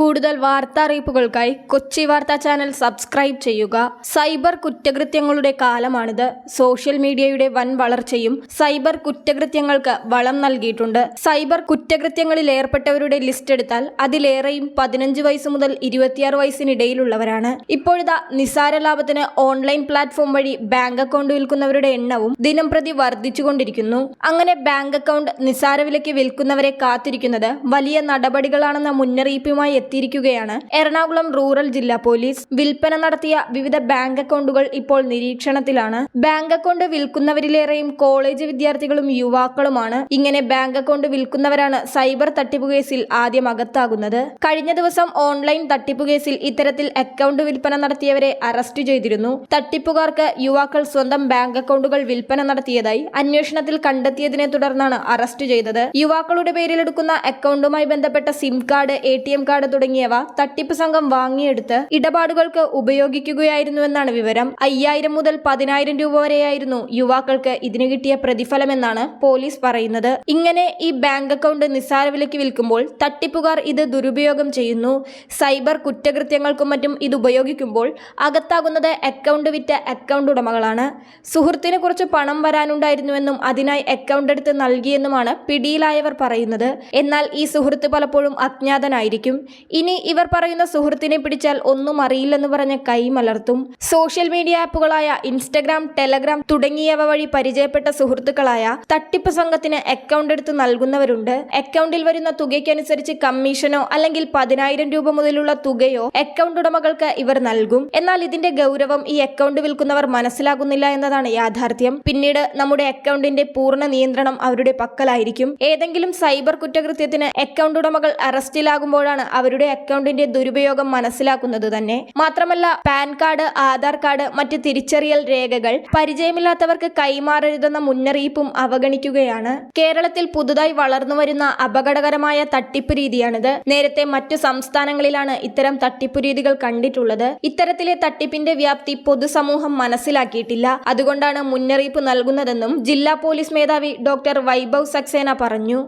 കൂടുതൽ വാർത്താ അറിയിപ്പുകൾക്കായി കൊച്ചി വാർത്താ ചാനൽ സബ്സ്ക്രൈബ് ചെയ്യുക. സൈബർ കുറ്റകൃത്യങ്ങളുടെ കാലമാണിത്. സോഷ്യൽ മീഡിയയുടെ വൻ വളർച്ചയും സൈബർ കുറ്റകൃത്യങ്ങൾക്ക് വളം നൽകിയിട്ടുണ്ട്. സൈബർ കുറ്റകൃത്യങ്ങളിൽ ഏർപ്പെട്ടവരുടെ ലിസ്റ്റ് എടുത്താൽ അതിലേറെയും പതിനഞ്ച് വയസ്സ് മുതൽ ഇരുപത്തിയാറ് വയസ്സിനിടയിലുള്ളവരാണ്. ഇപ്പോഴിതാ നിസാര ലാഭത്തിന് ഓൺലൈൻ പ്ലാറ്റ്ഫോം വഴി ബാങ്ക് അക്കൗണ്ട് വിൽക്കുന്നവരുടെ എണ്ണവും ദിനം പ്രതി വർദ്ധിച്ചുകൊണ്ടിരിക്കുന്നു. അങ്ങനെ ബാങ്ക് അക്കൗണ്ട് നിസാര വിലയ്ക്ക് വിൽക്കുന്നവരെ കാത്തിരിക്കുന്നത് വലിയ നടപടികളാണെന്ന മുന്നറിയിപ്പുമായി എത്തിയിരിക്കുകയാണ്. എറണാകുളം റൂറൽ ജില്ലാ പോലീസ് വിൽപ്പന നടത്തിയ വിവിധ ബാങ്ക് അക്കൗണ്ടുകൾ ഇപ്പോൾ നിരീക്ഷണത്തിലാണ്. ബാങ്ക് അക്കൗണ്ട് വിൽക്കുന്നവരിലേറെയും കോളേജ് വിദ്യാർത്ഥികളും യുവാക്കളുമാണ്. ഇങ്ങനെ ബാങ്ക് അക്കൗണ്ട് വിൽക്കുന്നവരാണ് സൈബർ തട്ടിപ്പ് കേസിൽ ആദ്യം അകത്താകുന്നത്. കഴിഞ്ഞ ദിവസം ഓൺലൈൻ തട്ടിപ്പ് കേസിൽ ഇത്തരത്തിൽ അക്കൗണ്ട് വിൽപ്പന നടത്തിയവരെ അറസ്റ്റ് ചെയ്തിരുന്നു. തട്ടിപ്പുകാർക്ക് യുവാക്കൾ സ്വന്തം ബാങ്ക് അക്കൗണ്ടുകൾ വിൽപ്പന നടത്തിയതായി അന്വേഷണത്തിൽ കണ്ടെത്തിയതിനെ തുടർന്നാണ് അറസ്റ്റ് ചെയ്തത്. യുവാക്കളുടെ പേരിലെടുക്കുന്ന അക്കൗണ്ടുമായി ബന്ധപ്പെട്ട സിം കാർഡ് എ കാർഡ് തുടങ്ങിയവ തട്ടിപ്പ് സംഘം വാങ്ങിയെടുത്ത് ഇടപാടുകൾക്ക് ഉപയോഗിക്കുകയായിരുന്നുവെന്നാണ് വിവരം. അയ്യായിരം മുതൽ പതിനായിരം രൂപ വരെയായിരുന്നു യുവാക്കൾക്ക് ഇതിന് കിട്ടിയ പ്രതിഫലമെന്നാണ് പോലീസ് പറയുന്നത്. ഇങ്ങനെ ഈ ബാങ്ക് അക്കൗണ്ട് നിസ്സാര വിലയ്ക്ക് വിൽക്കുമ്പോൾ തട്ടിപ്പുകാർ ഇത് ദുരുപയോഗം ചെയ്യുന്നു. സൈബർ കുറ്റകൃത്യങ്ങൾക്കും മറ്റും ഇത് ഉപയോഗിക്കുമ്പോൾ അകത്താകുന്നത് അക്കൗണ്ട് വിറ്റ അക്കൗണ്ട് ഉടമകളാണ്. സുഹൃത്തിന് കുറച്ച് പണം വരാനുണ്ടായിരുന്നുവെന്നും അതിനായി അക്കൗണ്ട് എടുത്ത് നൽകിയെന്നുമാണ് പിടിയിലായവർ പറയുന്നത്. എന്നാൽ ഈ സുഹൃത്ത് പലപ്പോഴും അജ്ഞാതനായിരിക്കും. ഇനി ഇവർ പറയുന്ന സുഹൃത്തിനെ പിടിച്ചാൽ ഒന്നും അറിയില്ലെന്ന് പറഞ്ഞ് കൈമലർത്തും സോഷ്യൽ മീഡിയ ആപ്പുകളായ ഇൻസ്റ്റഗ്രാം ടെലഗ്രാം തുടങ്ങിയവ വഴി പരിചയപ്പെട്ട സുഹൃത്തുക്കളായ തട്ടിപ്പ് സംഘത്തിന് അക്കൗണ്ട് എടുത്ത് നൽകുന്നവരുണ്ട്. അക്കൗണ്ടിൽ വരുന്ന തുകയ്ക്കനുസരിച്ച് കമ്മീഷനോ അല്ലെങ്കിൽ പതിനായിരം രൂപ മുതലുള്ള തുകയോ അക്കൗണ്ട് ഉടമകൾക്ക് ഇവർ നൽകും. എന്നാൽ ഇതിന്റെ ഗൗരവം ഈ അക്കൗണ്ട് വിൽക്കുന്നവർ മനസ്സിലാകുന്നില്ല എന്നതാണ് യാഥാർത്ഥ്യം. പിന്നീട് നമ്മുടെ അക്കൗണ്ടിന്റെ പൂർണ നിയന്ത്രണം അവരുടെ പക്കലായിരിക്കും. ഏതെങ്കിലും സൈബർ കുറ്റകൃത്യത്തിന് അക്കൗണ്ട് ഉടമകൾ അറസ്റ്റിലാകുമ്പോഴാണ് അവരുടെ അക്കൗണ്ടിന്റെ ദുരുപയോഗം മനസ്സിലാക്കുന്നത് തന്നെ. മാത്രമല്ല പാൻ കാർഡ് ആധാർ കാർഡ് മറ്റ് തിരിച്ചറിയൽ രേഖകൾ പരിചയമില്ലാത്തവർക്ക് കൈമാറരുതെന്ന മുന്നറിയിപ്പും അവഗണിക്കുകയാണ്. കേരളത്തിൽ പുതുതായി വളർന്നുവരുന്ന അപകടകരമായ തട്ടിപ്പ് രീതിയാണിത്. നേരത്തെ മറ്റു സംസ്ഥാനങ്ങളിലാണ് ഇത്തരം തട്ടിപ്പ് രീതികൾ കണ്ടിട്ടുള്ളത്. ഇത്തരത്തിലെ തട്ടിപ്പിന്റെ വ്യാപ്തി പൊതുസമൂഹം മനസ്സിലാക്കിയിട്ടില്ല. അതുകൊണ്ടാണ് മുന്നറിയിപ്പ് നൽകുന്നതെന്നും ജില്ലാ പോലീസ് മേധാവി ഡോക്ടർ വൈഭവ് സക്സേന പറഞ്ഞു.